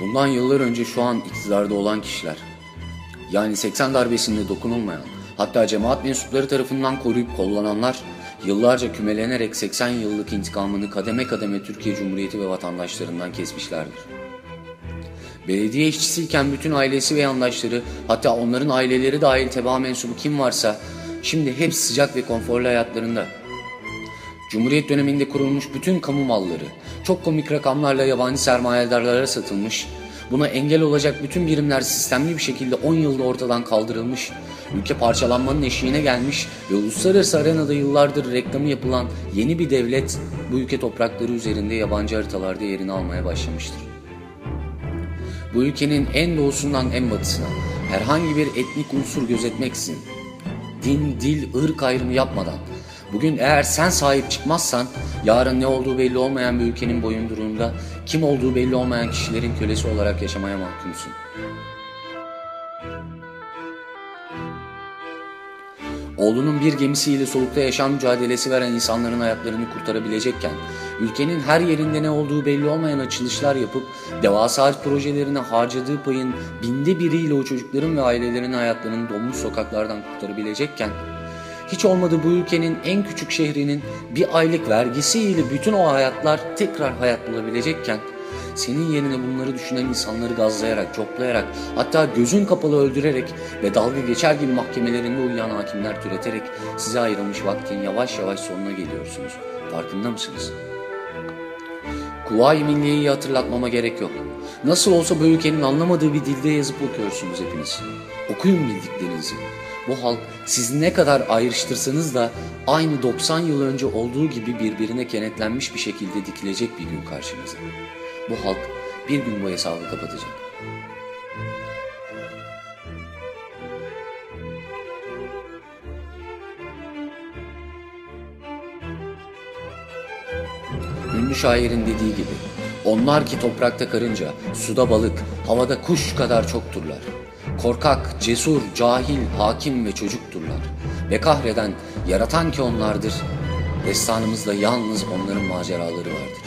Bundan yıllar önce şu an iktidarda olan kişiler, yani 80 darbesinde dokunulmayan, hatta cemaat mensupları tarafından koruyup kullananlar, yıllarca kümelenerek 80 yıllık intikamını kademe kademe Türkiye Cumhuriyeti ve vatandaşlarından kesmişlerdir. Belediye işçisiyken bütün ailesi ve yandaşları, hatta onların aileleri dahil tebaa mensubu kim varsa, şimdi hepsi sıcak ve konforlu hayatlarında. Cumhuriyet döneminde kurulmuş bütün kamu malları, çok komik rakamlarla yabancı sermayedarlara satılmış, buna engel olacak bütün birimler sistemli bir şekilde 10 yılda ortadan kaldırılmış, ülke parçalanmanın eşiğine gelmiş ve uluslararası arenada yıllardır reklamı yapılan yeni bir devlet bu ülke toprakları üzerinde yabancı haritalarda yerini almaya başlamıştır. Bu ülkenin en doğusundan en batısına herhangi bir etnik unsur gözetmeksizin, din, dil, ırk ayrımı yapmadan Bugün eğer sen sahip çıkmazsan yarın ne olduğu belli olmayan bir ülkenin boyunduruğunda kim olduğu belli olmayan kişilerin kölesi olarak yaşamaya mahkumsun. Oğlunun bir gemisiyle solukta yaşam mücadelesi veren insanların hayatlarını kurtarabilecekken, ülkenin her yerinde ne olduğu belli olmayan açılışlar yapıp devasa projelerine harcadığı payın binde biriyle o çocukların ve ailelerin hayatlarını donmuş sokaklardan kurtarabilecekken, hiç olmadı bu ülkenin en küçük şehrinin bir aylık vergisiyle bütün o hayatlar tekrar hayat bulabilecekken senin yerine bunları düşünen insanları gazlayarak, coplayarak, hatta gözün kapalı öldürerek ve dalga geçer gibi mahkemelerinde uyuyan hakimler türeterek size ayrılmış vaktin yavaş yavaş sonuna geliyorsunuz. Farkında mısınız? Kuvayi Milliye'yi hatırlatmama gerek yok. Nasıl olsa bu ülkenin anlamadığı bir dilde yazıp okuyorsunuz hepiniz. Okuyun bildiklerinizi. Bu halk siz ne kadar ayrıştırsanız da aynı 90 yıl önce olduğu gibi birbirine kenetlenmiş bir şekilde dikilecek bir gün karşınıza. Bu halk bir gün bu hesabı kapatacak. Ünlü şairin dediği gibi, onlar ki toprakta karınca, suda balık, havada kuş kadar çokturlar. Korkak, cesur, cahil, hakim ve çocukturlar. Ve kahreden, yaratan ki onlardır. Destanımızda yalnız onların maceraları vardır.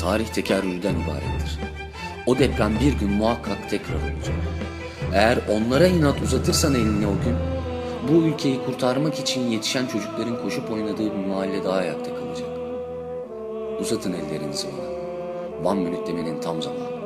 Tarih tekerrürden ibarettir. O deprem bir gün muhakkak tekrar olacak. Eğer onlara inat uzatırsan elini o gün, bu ülkeyi kurtarmak için yetişen çocukların koşup oynadığı bir mahalle daha ayakta kalacak. Uzatın ellerinizi bana. Minute demenin tam zamanı.